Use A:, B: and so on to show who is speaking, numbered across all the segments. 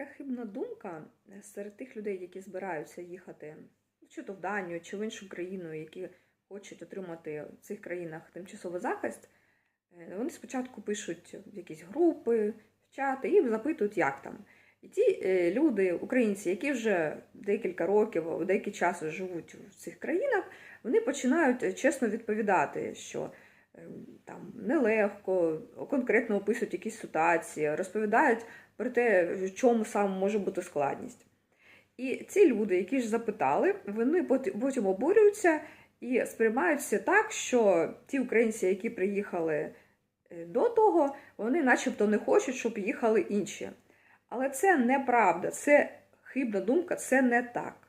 A: така хибна думка серед тих людей, які збираються їхати ну, чи то в Данію, чи в іншу країну, які хочуть отримати в цих країнах тимчасовий захист. Е, Вони спочатку пишуть в якісь групи, в чати і запитують, як там. І ті е, люди, українці, які вже декілька років, деякий час живуть в цих країнах, вони починають е, чесно відповідати, що там нелегко, конкретно описують якісь ситуації, розповідають про те, в чому саме може бути складність. І ці люди, які ж запитали, вони потім обурюються і сприймаються так, що ті українці, які приїхали е, до того, вони начебто не хочуть, щоб їхали інші. Але це неправда, це хибна думка, це не так.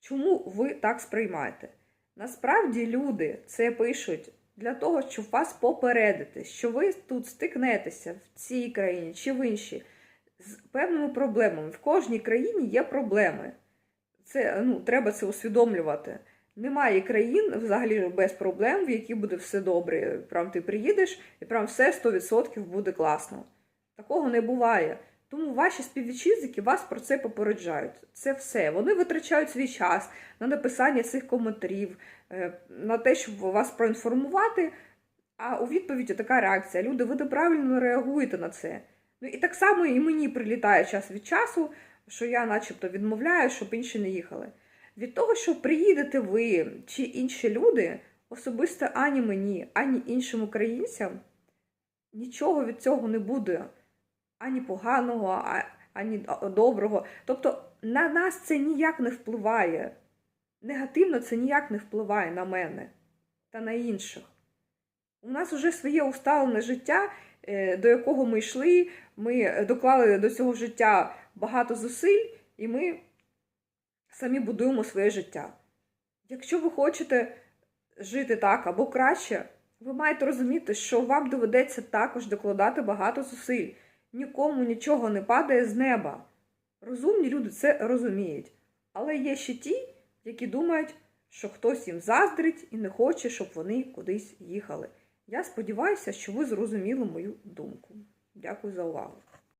A: Чому ви так сприймаєте? Насправді люди це пишуть для того, щоб вас попередити, що ви тут стикнетеся в цій країні чи в іншій з певними проблемами. В кожній країні є проблеми. Це ну, треба це усвідомлювати. Немає країн взагалі без проблем, в які буде все добре. Прям ти приїдеш і прям все 100% буде класно. Такого не буває. Тому ваші співвітчизники вас про це попереджають. Це все. Вони витрачають свій час на написання цих коментарів, е, на те, щоб вас проінформувати. А у відповіді така реакція. Люди, ви неправильно реагуєте на це. Ну і так само і мені прилітає час від часу, що я начебто відмовляю, щоб інші не їхали. Від того, що приїдете ви чи інші люди, особисто ані мені, ані іншим українцям, нічого від цього не буде. Ані поганого, ані доброго. Тобто на нас це ніяк не впливає. Негативно це ніяк не впливає на мене та на інших. У нас вже своє усталене життя, е, до якого ми йшли, ми доклали до цього життя багато зусиль, і ми самі будуємо своє життя. Якщо ви хочете жити так або краще, ви маєте розуміти, що вам доведеться також докладати багато зусиль. Нікому нічого не падає з неба. Розумні люди це розуміють. Але є ще ті, які думають, що хтось їм заздрить і не хоче, щоб вони кудись їхали. Я сподіваюся, що ви зрозуміли мою думку. Дякую за увагу.